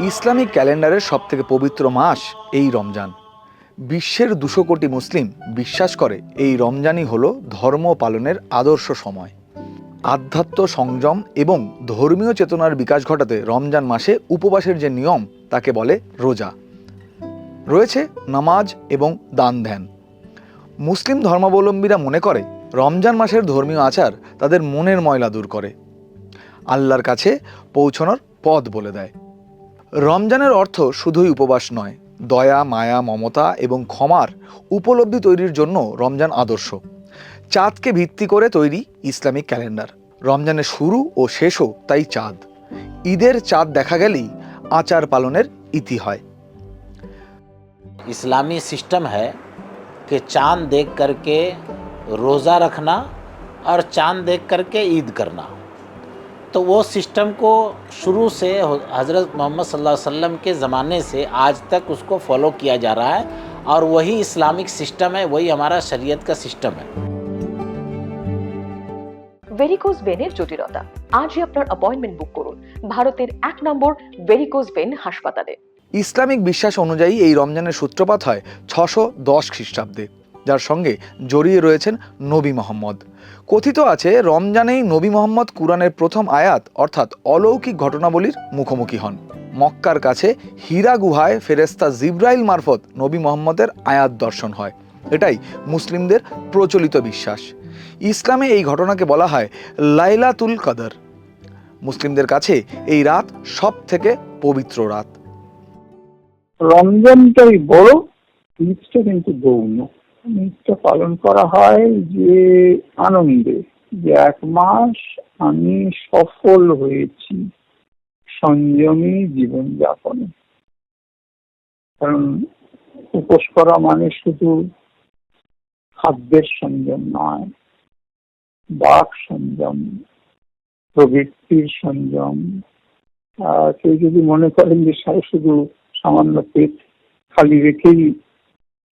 Islamic ক্যালেন্ডারের সবথেকে পবিত্র মাস এই রমজান। বিশ্বের দুশো কোটি মুসলিম বিশ্বাস করে এই রমজানই হলো ধর্ম পালনের আদর্শ সময়। আধ্যাত্ম সংযম এবং ধর্মীয় চেতনার বিকাশ ঘটাতে রমজান মাসে উপবাসের যে নিয়ম, তাকে বলে রোজা। রয়েছে নামাজ এবং দান ধ্যান। মুসলিম ধর্মাবলম্বীরা মনে করে, রমজান মাসের ধর্মীয় আচার তাদের মনের ময়লা দূর করে। আল্লাহর কাছে পৌঁছানোর পথ বলে দেয়। রমজানের অর্থ শুধুই উপবাস নয় দয়া মায়া মমতা এবং ক্ষমার উপলব্ধি তৈরির জন্য রমজান আদর্শ চাঁদকে ভিত্তি করে তৈরি ইসলামিক ক্যালেন্ডার রমজানের শুরু ও শেষও তাই চাঁদ ঈদের চাঁদ দেখা গেলেই আচার পালনের ইতি হয় इस्लामी सिस्टम है कि चांद देख करके रोज़ा रखना और चांद देख करके ईद करना तो वो सिस्टम को शुरू से हज़रत मोहम्मद सल्लल्लाहु अलैहि वसल्लम के ज़माने से आज तक उसको फॉलो किया जा रहा है और वही इस्लामिक सिस्टम है वही हमारा शरीयत का सिस्टम है ভেরিকোজ ভেনের জটিলতা আজই আপনার অ্যাপয়েন্টমেন্ট বুক করুন ভারতের এক নম্বর ভেরিকোজ ভেন হাসপাতালে ইসলামিক বিশ্বাস অনুযায়ী এই রমজানের সূত্রপাত হয় ছশো দশ খ্রিস্টাব্দে যার সঙ্গে জড়িয়ে রয়েছেন নবী মোহাম্মদ। কথিত আছে, রমজানেই নবী মোহাম্মদ কুরআনের প্রথম আয়াত, অর্থাৎ অলৌকিক ঘটনাবলীর মুখোমুখি হন। মক্কার কাছে হীরা গুহায় ফেরেস্তা জিব্রাইল মারফত নবী মোহাম্মদের আয়াত দর্শন হয়। এটাই মুসলিমদের প্রচলিত বিশ্বাস। ইসলামে এই ঘটনাকে বলা হয় লাইলাতুল কদর। মুসলিমদের কাছে এই রাত সব থেকে পবিত্র রাত। রমজানটাই বড় কিন্তু গৌণ ঈদটা পালন করা হয় যে আনন্দে, যে এক মাস আমি সফল হয়েছি সংযমী জীবন যাপনে কারণ উপোস করা মানে শুধু খাদ্যের সংযম নয়, বাক সংযম প্রবৃত্তির সংযম কেউ যদি মনে করেন যে শুধু সামান্য পেট খালি রেখেই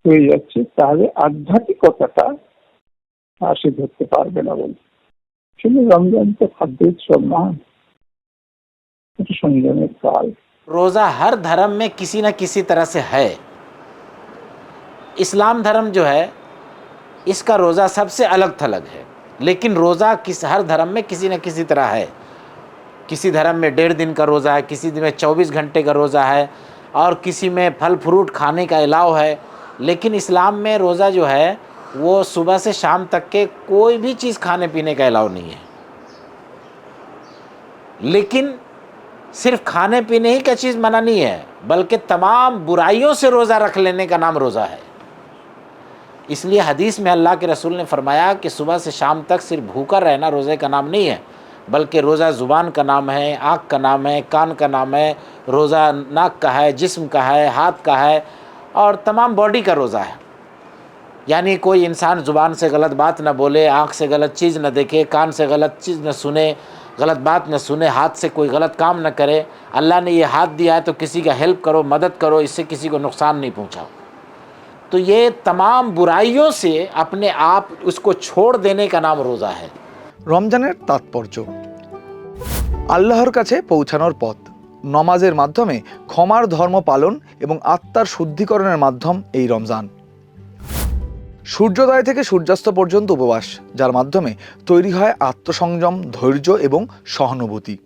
হয়ে যাচ্ছে তাহলে আধ্যাত্মিকতাটা আহ, সে ধরতে পারবে না বলে শুধু রমজান তো খাদ্য উৎসব নয় এটা সংযমের কাল रोज़ा हर धर्म में किसी न किसी तरह से है इस्लाम धर्म जो है इसका रोज़ा सबसे अलग थलग है लेकिन रोज़ा किस हर धर्म में किसी न किसी तरह है किसी धर्म में डेढ़ दिन का रोज़ा है किसी दिन में चौबीस घंटे का रोज़ा है और किसी में फल फ्रूट खाने का अलाव है लेकिन इस्लाम में रोज़ा जो है, वो सुबह से शाम तक के कोई भी चीज़ खाने पीने का अलाव नहीं है। लेकिन सिर्फ़ खाने पीने ही का चीज़ मना नहीं है, बल्कि तमाम बुराइयों से रोज़ा रख लेने का नाम रोज़ा है। इसलिए हदीस में अल्लाह के रसूल ने फरमाया कि सुबह से शाम तक सिर्फ़ भूखा रहना रोज़े का नाम नहीं है, बल्कि रोज़ा ज़ुबान का नाम है, आँख का नाम है, कान का नाम है, रोज़ा नाक का है, जिस्म का है, हाथ का है और तमाम बॉडी का रोज़ा है यानी कोई इंसान ज़ुबान से गलत बात न बोले आँख से गलत चीज़ न देखे कान से गलत चीज़ न सुने गलत बात न सुने हाथ से कोई गलत काम न करे अल्लाह ने ये हाथ दिया है तो किसी का हेल्प करो मदद करो इससे किसी को नुकसान नहीं पहुँचाओ तो ये तमाम बुराइयों से अपने आप उसको छोड़ देने का नाम रोज़ा है রমজানের তাৎপর্য আল্লাহর কাছে পৌঁছানোর পথ নমাজের মাধ্যমে ক্ষমার ধর্ম পালন এবং আত্মার শুদ্ধিকরণের মাধ্যম এই রমজান। সূর্যোদয় থেকে সূর্যাস্ত পর্যন্ত উপবাস, যার মাধ্যমে তৈরি হয় আত্মসংযম, ধৈর্য এবং সহানুভূতি।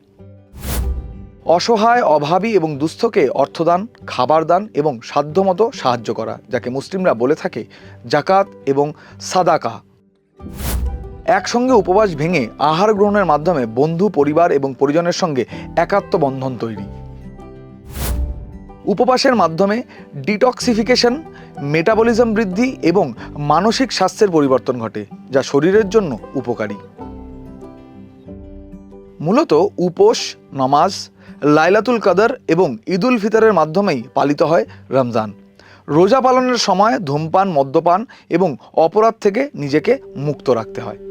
অসহায়, অভাবী এবং দুস্থকে অর্থদান খাবার দান এবং সাধ্যমতো সাহায্য করা, যাকে মুসলিমরা বলে থাকে জাকাত এবং সাদাকা। একসঙ্গে উপবাস ভেঙে আহার গ্রহণের মাধ্যমে বন্ধু, পরিবার এবং পরিজনের সঙ্গে একাত্ম বন্ধন তৈরি। উপবাসের মাধ্যমে ডিটক্সিফিকেশন, মেটাবলিজম বৃদ্ধি এবং মানসিক স্বাস্থ্যের পরিবর্তন ঘটে, যা শরীরের জন্য উপকারী। মূলত উপোস, নমাজ, লাইলাতুল কাদর এবং ঈদুল ফিতরের মাধ্যমেই পালিত হয় রমজান। রোজা পালনের সময় ধূমপান, মদ্যপান এবং অপরাধ থেকে নিজেকে মুক্ত রাখতে হয়।